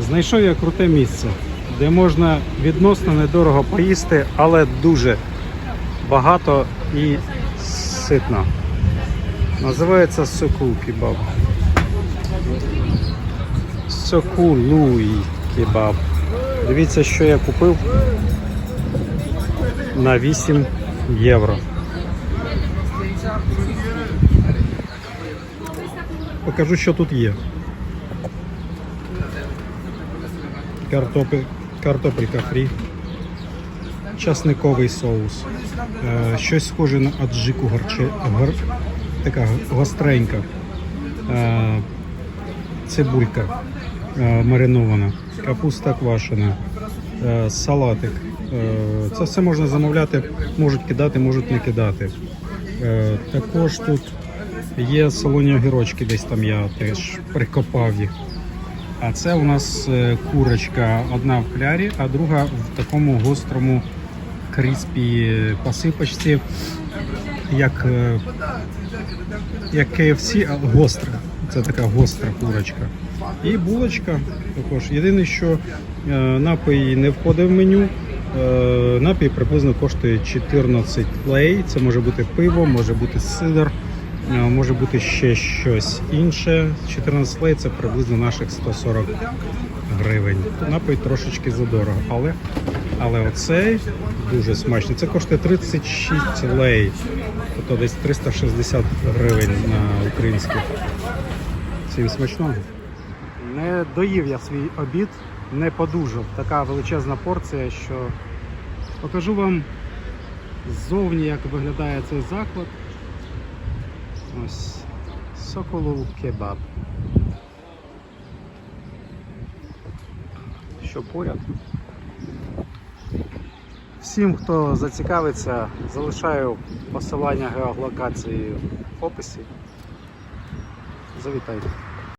Знайшов я круте місце, де можна відносно недорого поїсти, але дуже багато і ситно. Називається Сокул кебаб. Сокулуй кебаб. Дивіться, що я купив на 8 євро. Покажу, що тут є. Картопель, картопелька фрі, часниковий соус, е, щось схоже на аджику гарче, гар, така гостренька, е, цибулька е, маринована, капуста квашена, салатик. Це все можна замовляти, можуть кидати, можуть не кидати. Також тут є солоні огірочки, десь там я теж прикопав їх. А це у нас е, курочка, одна в клярі, а друга в такому гострому кріспі посипочці, як, е, як KFC, але гостра. Це така гостра курочка. І булочка також. Єдине, що е, напій не входить в меню. Напій приблизно коштує 14 лей. Це може бути пиво, може бути сидр, може бути ще щось інше. 14 лей це приблизно наших 140 гривень. Напій трошечки задорого, але, але оцей дуже смачний. Це коштує 36 лей, тобто десь 360 гривень на українських. Всім смачного. Не доїв я свій обід, не подужав. Така величезна порція, що покажу вам ззовні, як виглядає цей заклад. Ось Соколов кебаб. Що поряд. Всім, хто зацікавиться, залишаю посилання геолокації в описі. Завітайте.